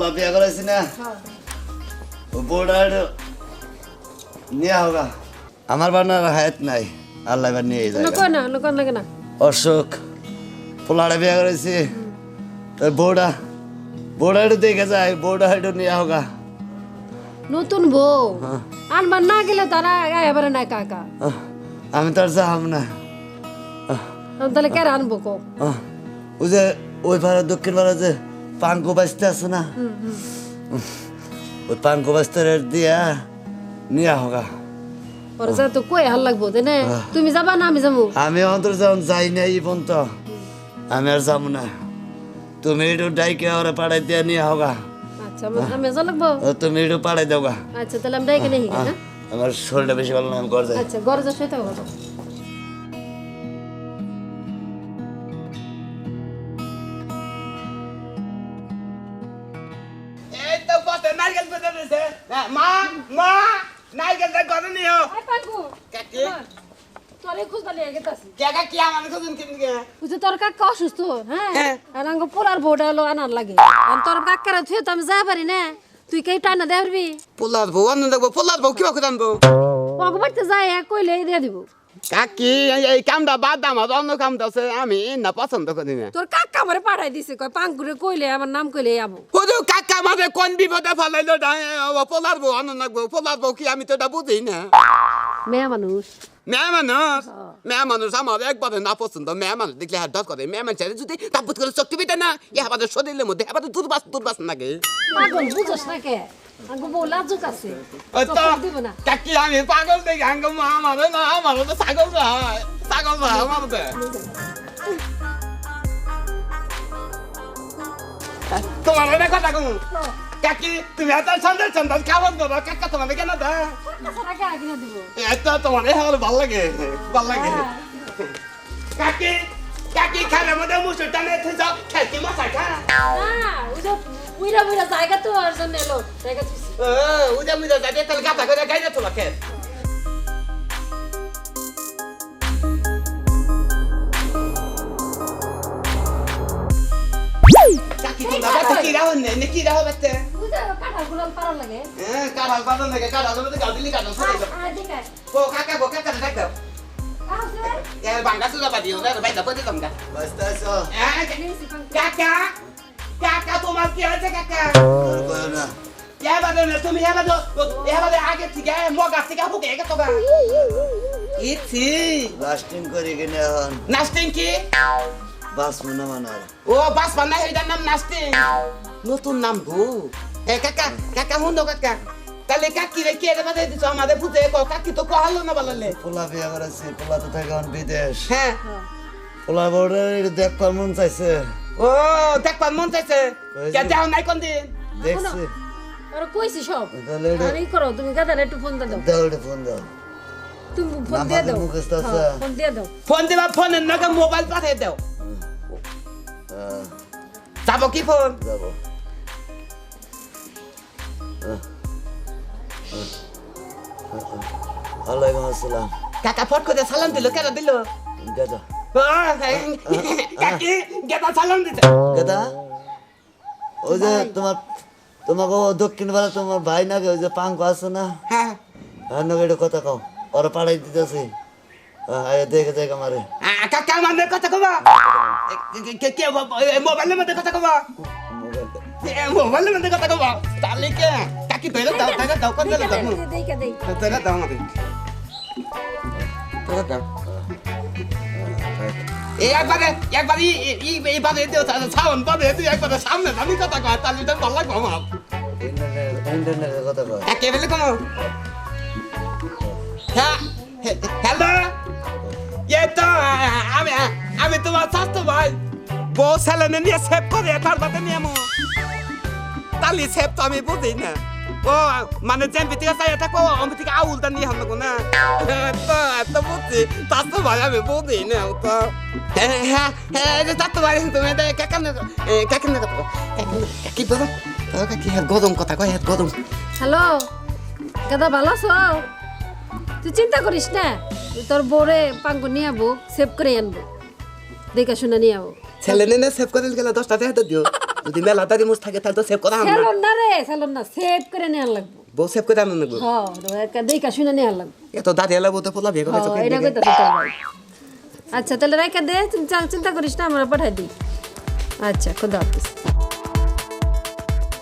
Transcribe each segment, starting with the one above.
পোলা বিয়া করাইছি না। একটু নিয়ে হোগা। আমার বানার হায়াত নাই আল্লাহ এবার নিয়ে যায় না নকো না কেনা অশোক পোলাটা বিয়া করেছি বউটা বউটা একটু দেখে যায় বউটা একটু নিয়ে হোগা। নতুন বউ। আনবার না গেলে তারা এবারে না কাকা আহ, আমি তো আর যাম না। তাহলে কে আনব কো আহ, ওই যে ওই পাড়া দক্ষিণ পাড়া যে পাঙ্কু বাঁচতে আছে না ওই পাঙ্কু বাঁচতে দিয়া নিয়া হোগা ওরা যা তো কই হাল লাগবো তাই না তুমি যাবা না আমি যাব আমি অন্তর যখন যাই না এই পর্যন্ত আমি আর যাব না তুমি একটু ডাইকে ওরা পাড়াই দিয়ে নিয়ে হোগা আচ্ছা আমি- আমি যা লাগবো ও তুমি একটু পাড়াই দেওগা আচ্ছা তাহলে আমি ডাইকে নেই না আমার শরীরটা বেশি ভালো না আমি ঘর যাই আচ্ছা ঘরে যা শুয়ে থাকো দিছে মা মা নারকেলটা করে নিও আই পাকু কাকি তোরে খুঁজ আগে তাসি কাকা কি আমার খুঁজুন কিন গে বুঝে তোর কাকা অসুস্থ হ্যাঁ? হ্যাঁ। আর আঙ্গ পোলার বউটা হলো আনার লাগে। আর তোর কাকারা থুয়ে তো আমি যা পারি না। তুই কে টানা দে পোলার বউ অন্য দেখব পোলার বউ কিবা খুঁজান বউ ওকে বাড়িতে কইলে দিয়ে দিব। কাকি এই- কামটা বাদ দাম অন্য কামটা আছে আমি না পছন্দ করি না। তোর কাকা আমারে পাঠাই দিছে কয় পাঙ্কুরে কইলে আমার নাম কইলে যাব। হুজু কাকা মাঝে কোন বিপদে ফেলাইলো? পোলার বউ অন্য নাকবো পোলার বউ কি? আমি তো এটা বুঝি না মেয়ে মানুষ মেয়ে মানুষ মেয়ে মানুষ আমার একবারে না পছন্দ মেয়ে মানুষ দেখলে হাত ধর করে। মেয়ে মানুষের যদি তাপত করে চোখ টিপিতে না ইহা আমাদের শরীরের মধ্যে আবার দুর্বাস দুর্বাস লাগে পাগল বুঝছ না কে? আমি পাগল দেখি? আঙ্গ মা তো ছাগল ছাগল আমার তোমার কথা কাকি তুমি এত সন্দেহ সন্দেহ খাবার করো কাকা তোমার কেন দা এত তোমার আমার ভালো লাগে ভালো লাগে। কাকি কাকি খালের মধ্যে মুসুর টানে থেছ খেলকি মশা খা। উইরা উইরা জায়গা তো আর জন্য এলো জায়গা তুই উজা মুজা যাতে তাহলে গাতা করে গাইতে তোমার খেল কাকি তুমি বাবা কি রাও নে কি রাও বাতে গুলাম পারা লাগে হ্যাঁ লাগে কারাল মধ্যে গাদিলি কাটা সরে যাও আছে কো কাকা কো কাকা দেখ দাও আছে বাঙ্গা সুলা বাদিও না বাইদা পড়ে তোমরা বাঁচতে আছো হ্যাঁ নিছি পাঙ্কু কাকা কাকা তোমার কি হয়েছে কাকা না এবারে না তুমি এবারে এবারে আগে থেকে মগা থেকে গেছো গা মনে ও নাস্টিং নতুন নাম গো এ কাকা কাকা হুন্দ কাকা তাহলে কাকি রে কে রে বাদে দিছো আমাদের বুঝে কো কাকি তো কহালো না বললে। পোলা বিয়া করেছি পোলা তো থাকে এখন বিদেশ। হ্যাঁ। পোলা একটু দেখবার মন চাইছে। ও দেখবার মন চাইছে। কে যাও নাই কোন দিন? দেখছি। আর কইছি সব। আর করো তুমি গাদারে একটু ফোন দাও। দাও এটা ফোন দাও। তুমি ফোন দিয়ে দাও? হ্যাঁ, ফোন দিয়ে দাও। ফোন দিবা ফোনের নাকি মোবাইল পাঠিয়ে দাও। হ্যাঁ, যাব কি ফোন? যাব। ওয়ালাইকুম আসসালাম কাকা ফট করে সালাম দিল কেন দিল গেদা সালাম দিতে গেদা ওই যে তোমার তোমাকে দক্ষিণ বেলা তোমার ভাই নাকি ওই যে পাঙ্ক আছে না হ্যাঁ নাকি এটা কথা কও ওরা পাড়াই দিতেছি আয় দেখে দেখে মারে কাকা মানে কথা কবা কে মোবাইলের মধ্যে কথা কবা একবারে একবারে এইবারে পাবে তুই একবারে সামনে আমি কথা কয় তাহলে তো ভালো লাগবে আমার ইন্টারনেট ইন্টারনেটের কথা কয় একেবারে কোনো হ্যাঁ হ্যালো? এ তো আমি আমি তোমার স্বাস্থ্য ভাই বউ ছেলে নিয়ে সেভ করে তার বাদে নিয়ে তালি সেভ তো আমি বুঝি না। ও মানে যেমন থেকে চাই এটা কো আমি থেকে আউলটা নিয়ে হামনা না। তো এত বুঝছি স্বাস্থ্য ভাই আমি বুঝি না ও তো। হ্যাঁ হ্যাঁ স্বাস্থ্য ভাই তুমি কাকান কাকান কথা কাকি বাবা কাকি হ্যাঁ গরম কথা কয় হ্যাঁ গদম। হ্যালো গাদা ভালো আছো? তুই চিন্তা করিস না তোর বউরে পাঙ্গু নিয়ে আবো সেভ করে আনব। দেখে শুনে নিয়ে আবো। ছেলে নেনে সেভ করে গেলে দশটা টাকা তো দিও। যদি মেলা তারি মুস থাকে তাহলে তো সেভ করা আমরা সেলন না রে সেলন না সেভ করে নিয়ে লাগবো। বউ সেভ করে আনো নাকবো হ্যাঁ দেখে শুনে নিয়ে লাগবো। এত দাঁড়িয়ে এলা বউ তো পোলা বিয়ে করে হ্যাঁ, এটা কইতাছি তোর ভাই। আচ্ছা তাহলে রেখে দে তুই চা- চিন্তা করিস না আমরা পাঠাই দিই। আচ্ছা খুদা হাফিজ।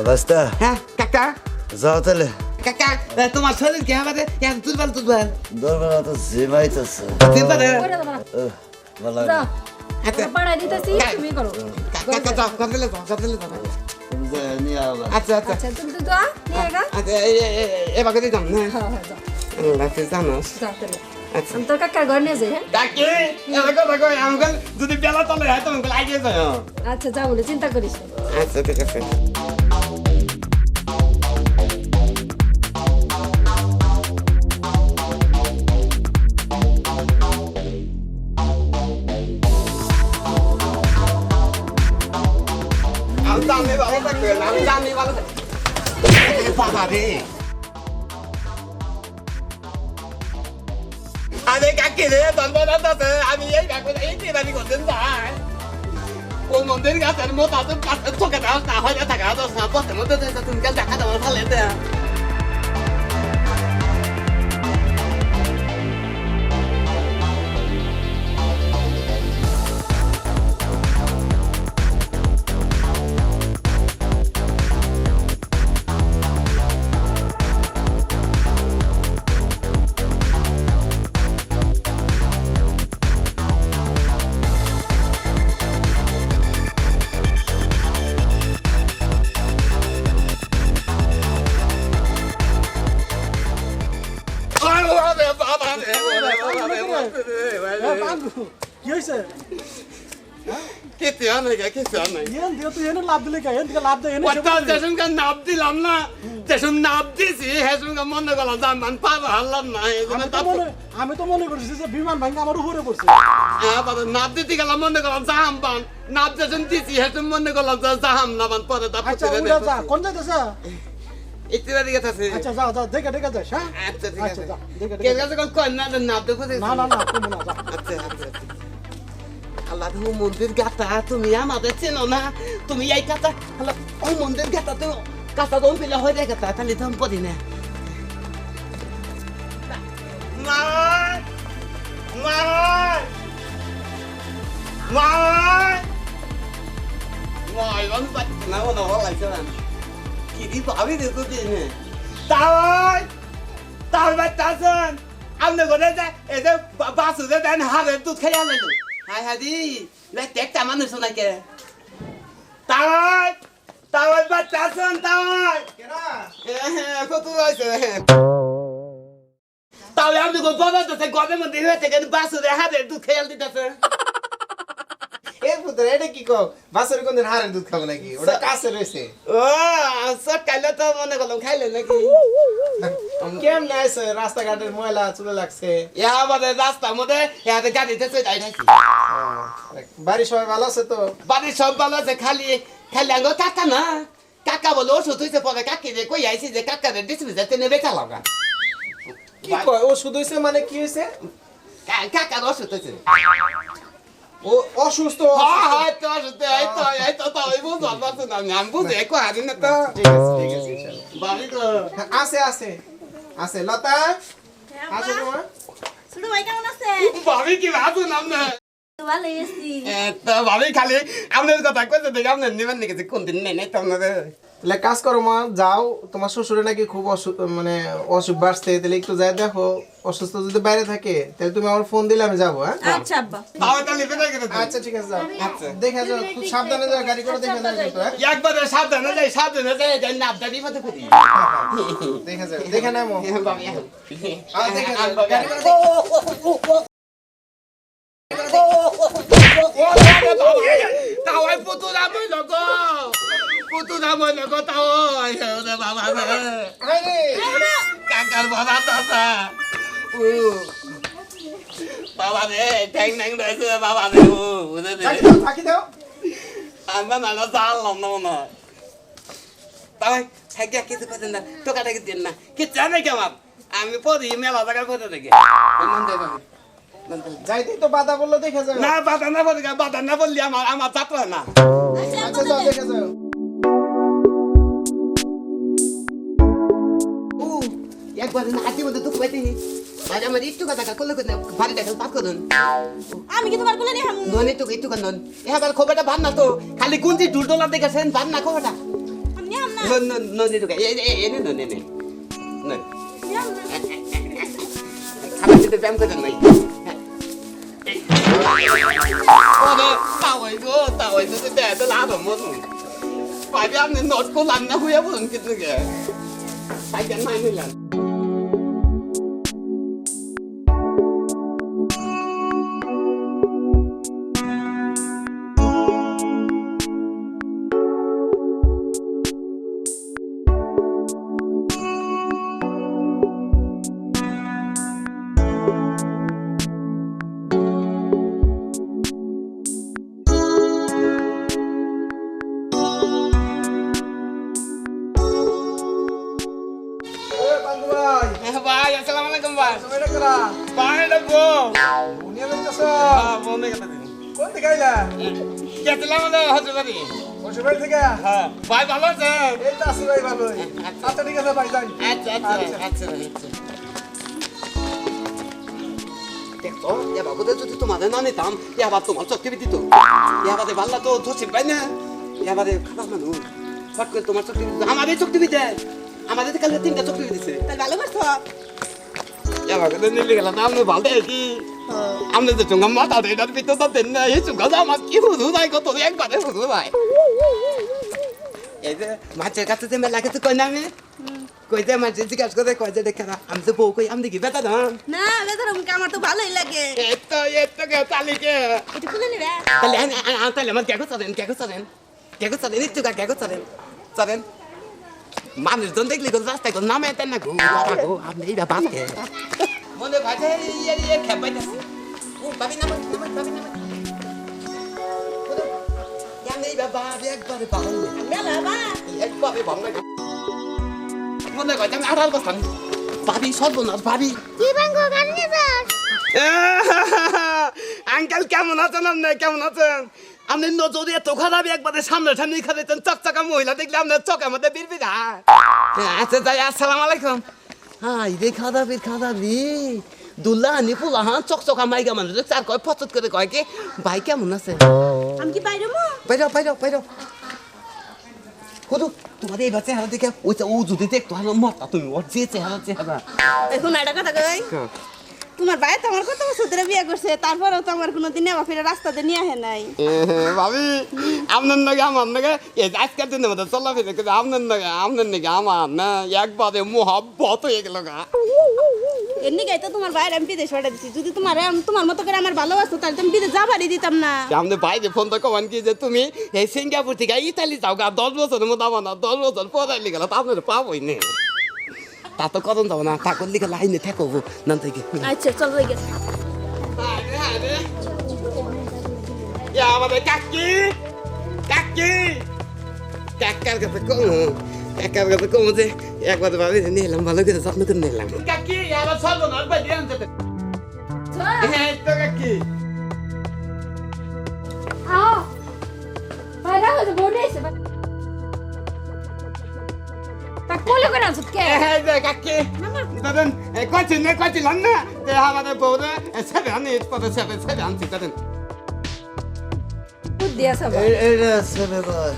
অবস্থা? হ্যাঁ কাকা? যাও তাহলে। কাকা তোমার শরীর কি হবে এখন তুলবার তুলবার দরবার তো জিমাইতেছে। ভালো আচ্ছা। আমরা পাঠাই দিতেছি তুমি করো। কাকা যাও করে দিলে যাও করে দিলে যাও তুমি যে নিয়ে আবার আচ্ছা আচ্ছা। আচ্ছা তুমি তো যা নিয়ে গা। আচ্ছা এবার করে দিতাম না। হ্যাঁ হ্যাঁ যাও। আল্লাহ হাফিজ জানোস যাও তাহলে। আচ্ছা। আমি তোর কাকার ঘর নিয়ে যাই হ্যাঁ? ডাকি এবার কথা কই যদি বেলা তলে হয় তুমি লাগিয়ে যায় আচ্ছা যাও বলে চিন্তা করিস আচ্ছা ঠিক আছে। বাবা রে আরে কাকি রে ধন্যবাদ আছে। আমি এই ব্যাপারে এই তিরানি করতেন ভাই ও মন্দির গাছের মতো তো কাছে চোখে দাও না হয়ে থাকা তো সাপোর্টের মধ্যে তুমি কাল দেখা দেওয়ার ফলে লাভ দিলে কে? এন থেকে লাভ দেয় এনে ওটা নাপ দিলাম না যেসম নাপ দিছি হেসঙ্গে মনে করলাম যে আমি পার হারলাম না আমি তো মনে মনে করছি যে বিমান ভাঙ্গা আমার উপরে পড়ছে। নাপ দিতে গেলাম মনে করলাম জাহাম পান নাপ যেসম দিছি হেসম মনে যে জাহাম না পান পরে তারপর আচ্ছা যা কোন যাইতেছ ইত্যাদি দিকে আছে। আচ্ছা যা যা দেখে দেখে যাস হ্যাঁ? আচ্ছা ঠিক আচ্ছা আছে। দেখে কে দেখে কোন না না না না না যা। আচ্ছা আচ্ছা আচ্ছা। আল্লাহ তুমি মন্দির গাতা তুমি আমাদের চেনো না তুমি এই কাতা আল্লাহ ওই মন্দির গাতা তো কাতা দম পিলা হয়ে যায় গাতা তাহলে আমি পড়ি না মাই মাই মাই মাই vẫn bạch nó nó lại cho làm কি দি পাবি দেখো দিন তাই তাই বাচ্চা আছেন আপনি কোথায় যায় এই যে বাসুদে দেন হারে দুধ খাই আনলো হাই হাদি লে দেখতা মানুষ নাকি তাই তাই বাচ্চা আছেন তাই কত আছে তাহলে আপনি কোন বড় তো গবের মধ্যে হয়েছে কেন বাসুদে হারে দুধ খাই দিতেছে এর পুত্র এটা কি কও বাসের কোনদিন হারের দুধ খাব নাকি ওটা কাছে রয়েছে ও সকালে তো মনে করলাম খাইলে নাকি কেমন আছে রাস্তাঘাটের ময়লা চলে লাগছে ইয়া আমাদের রাস্তার মধ্যে ইয়াতে গাড়িতে চলে যাইছি বাড়ির সবাই ভালো আছে তো বাড়ির সব ভালো আছে খালি খালি আঙ্গ কাকা না কাকা বলে ওষুধ হয়েছে পরে কাকি রে কই আইছি যে কাকা রে ডিসমিসে তেনে বেচা লাগা কি কয় ও শুধু হইছে মানে কি হয়েছে কাকার ওষুধ হয়েছে ও অসুস্থ হ্যাঁ হ্যাঁ তো ওষুধ এই তো এই তো তো এই বুঝতে পারছ না আমি বুঝে কো হারি না তো ঠিক আছে ঠিক আছে বাড়ি তো আছে আছে আছে লতা? আছে তোমার। ছোট ভাই কেমন আছে ভাবি কি ভাবছ নাম না ভাবি খালি আপনার কথা কইছে দেখে আপনার নিবেন নাকি কোন দিন নেই নেই আপনাদের তাহলে কাজ করো মা যাও তোমার শ্বশুরে নাকি খুব অসুখ মানে অসুখ বাড়ছে তাহলে একটু যাই দেখো অসুস্থ যদি বাইরে থাকে তাহলে তুমি আমার ফোন দিলে আমি যাব হ্যাঁ আচ্ছা আব্বা তাও তাহলে বেটা গেছে আচ্ছা ঠিক আছে যাও আচ্ছা দেখে যাও খুব সাবধানে যাও গাড়ি করে দেখে যাও কিন্তু হ্যাঁ সাবধানে যাই সাবধানে যাই যাই নাবদা বিপদে পড়ি দেখে যাও দেখে নামো বাবি দেখে যাও গাড়ি করে দেখে- তাওয়াই পুতু নামই লগ। পুতু নামই লগ তাওয়াই রে বাবা রে আরে কাকার বাবা দাদা ও বাবা রে ঠ্যাং ঠ্যাং রয়েছে বাবা রে ও বুঝে দে ফাঁকি দাও, আমরা নালা জানলাম না মনে হয়। তাওয়াই হ্যাঁ কিছু করেন না টোকাটাকে দিন না। কি জানে কেমন আমি পড়ি মেলা জায়গায় পড়ে দেখি যাইতেই তো বাধা বলল দেখে যাও না বাধা না বলি বাধা না বললি আমার আমার যাত্রা না। আচ্ছা যাও দেখে যাও। একবার হাতি মধ্যে দুঃখ পাইতে মাঝে মাঝে একটু কথা করলে করলে ভারী দেখা পাক করুন। আমি কি তোমার কোলে নিয়ে হামু নন একটু একটু কান্দন এবার খবরটা ভান না তো খালি গুঞ্জি ডুল ডোলা দেখেছেন ভান না খবরটা। আমি না। নন নন নন একটু এ এ এ নন নে নন নিয়ে খাবার দিতে ব্যায়াম করেন নাই ওরে তাওয়াই গো তাওয়াই তো তে তো লাভ মন পাই আপনি নট কো লান না হইয়া বলুন কিন্তু গে পাই কেন নাই নিলাম কোন দিকে আইলা? গেছিলাম না হজর বাড়ি বসে বাড়ি থেকে? হ্যাঁ ভাই ভালো আছে? এই তো আছি ভাই ভালোই। আচ্ছা ঠিক আছে ভাই যাই। আচ্ছা আচ্ছা আচ্ছা। আচ্ছা দেখো ইয়া বাবু যদি তোমাদের না নিতাম ইয়া বাবা তোমার চক্কে দিত ইয়া বাদে ভাল্লা তো ধরছি পাই না? ইয়া খারাপ মানুষ। ফট করে তোমার চক্কে দিত আমাদের দিতে আমাদের কালকে তিনটা চক্কে দিছে। তাহলে ভালো করছ আপনি তো চুঙ্গা মাথা এটার ভিতর তো দেন না এই চুঙ্গা আমার কি হুদু নাই কত একবারে হুদু নাই এই যে মাছের কাছে যে মেলা কাছে কই না আমি কই যে মাছের জিজ্ঞাসা করে কই যে দেখা আমি তো বউ কই আমি দেখি বেতা না না বেদার মুখে আমার তো ভালোই লাগে এত এত কে তালিকে এটা খুলে নিবে তাহলে তাহলে আমার কেগো চলেন কেগো চলেন কেগো চলেন একটু কা চলেন চলেন মানুষজন দেখলি রাস্তায় নামে তেন না গো গো আপনি এটা বাঁধে মনে ভাজে ইয়ে ইয়ে খেপাইতেছে ও বাবি নাম নাম বাবি নাম মনে কয় আমি আড়াল বসান ভাবি সর্বনাশ ভাবি কি বাঙ্গো গাড়ি নিয়ে যাস আঙ্কেল কেমন আছেন আপনি? কেমন আছেন? আপনি নজরে এত খারাপ একবারে সামনে সামনে খাইতেন চকচকা মহিলা দেখলে আপনার চকের মধ্যে বিড়বিড় আচ্ছা যাই আসসালাম আলাইকুম। হ্যাঁ রে খাদাবি খাদাবি দুল্লা আনি পুলা হ্যাঁ চকচকা মাইকা মানুষ চার কয় ফচত করে কয় কি? ভাই কেমন আছে? আমি কি বাইরে মো? বাইরাও বাইরাও বাইরাও কত? তোমার এইবার চেহারা দেখে ওই ও যদি দেখতো হ্যাঁ মরতা তুমি ওর যে চেহারা চেহারা। এখন একটা কথা কই? তোমার ভাই তো আমার কত বছর ধরে বিয়ে করছে তারপরেও তো আমার কোনোদিন নেওয়া ফিরে রাস্তাতে নিয়ে আহে নাই। ভাবি আপনার নাকি আমার নাকি আজকের দিনের মধ্যে চলাফেরা কিন্তু আপনার নাকি আপনার নাকি আমার না একবারে মহাব্বত হয়ে গেল গা। এমনি গাইতে তোমার ভাইয়ের আমি বিদেশ পাঠা দিচ্ছি যদি তোমার তোমার মতো করে আমার ভালোবাসতো তাহলে তো বিদেশ যাবারই দিতাম না। আমাদের ভাইকে ফোন তো কমান কি যে তুমি এই সিঙ্গাপুর থেকে ইতালি যাও গা দশ বছরের মতো আমার না দশ বছর গেল তা আপনার পাবোই নে। তা তো কদম যাব না তা করলে লাইনে থাকব না থেকে আচ্ছা চল গেছে আমাদের কাকি কাকি কাকার কাছে কম কাকার কাছে কম যে একবার ভাবি নিয়ে ভালো করে যত্ন করে নিলাম কাকি আবার চলবো না একবার দিয়ে আনতে হ্যাঁ তো কাকি আও বাইরে হতে তা কোলে করে আছো? কে? হ্যাঁ কাকি। দাদন কইছেন না কইছেন না? যে আমাদের বউরে সেভে আনি পরে সেভে সেভে আনছি দাদন বুদ্ধি আছে বা এইটা ছেলে ভাই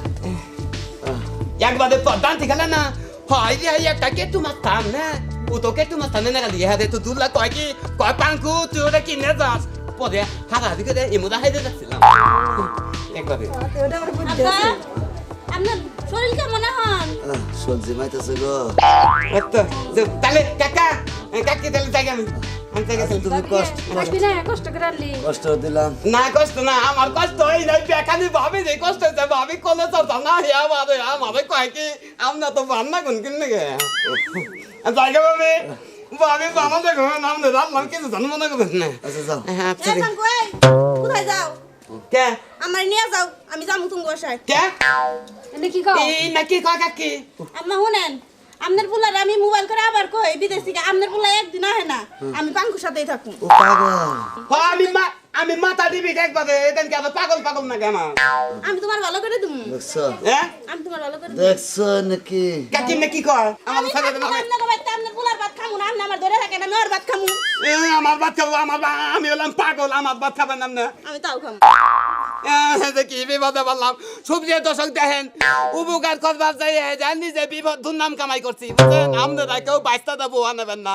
একবারে প্রধান ঠিক না হয় রে একটা কেটু মাস্তান না। ও তো কেটু মাস্তান না গালি হাতে তো দুলা কয় কি কয় পাঙ্কু তুই ওটা কিনে যাস। পরে হারা দিকে দে ইমুদা হাইদে যাচ্ছিলাম। একবারে। আপনার শরীর কেমন এখন? সবজি মাইতেছে গো। তো তাহলে কাকা কাকি তাহলে যাই আমি। কষ্ট দিলাম। না কষ্ট না আমার কষ্ট নাই বেকানি ভাবি যে কষ্ট হচ্ছে ভাবি কোলে চলতাম না হে আমাদের আমাদের কয় কি আমরা তো বান্না কোন কিনে গে জায়গা ভাবি। ভাবি বানা দেখো আমাদের রান্নার কিছু জানো মনে করবেন না? আচ্ছা যাও। হ্যাঁ কোথায় যাও? কে? আমার নিয়ে যাও আমি যাব তুমি বসায়। কে? এনে কি খাও এই নাকি কয় কাকি? আম্মা শুনেন আপনার পোলার আমি মোবাইল করে আবার কই বিদেশ থেকে। আপনার পোলা একদিন আহে না আমি পাঙ্কুর সাথেই থাকুন ও পাগল। আমি মা আমি মাথা দিবি দেখবারে এদিন কি আবার পাগল পাগল না কেন আমি তোমার ভালো করে দিম। দেখছ? হ্যাঁ আমি তোমার ভালো করে দিম। দেখছ নাকি? কাকি না কি কর আমার আমি থাকব না, আপনাকে বাড়িতে আপনার পোলার ভাত খামু না আপনি আমার ধরে থাকেন আমি ওর ভাত খামু। এ, আমার বাদ খাব আমার আমি হলাম পাগল আমার বাদ খাবেন না আমি তাও খামু। দেখি বিপদে বললাম সবজি দর্শক দেখেন উপকার করবার চাই নিজে বিপদ দুর্নাম কামাই করছি। বুঝলেন কেউ বাইশটা দেবো আনেবেন না।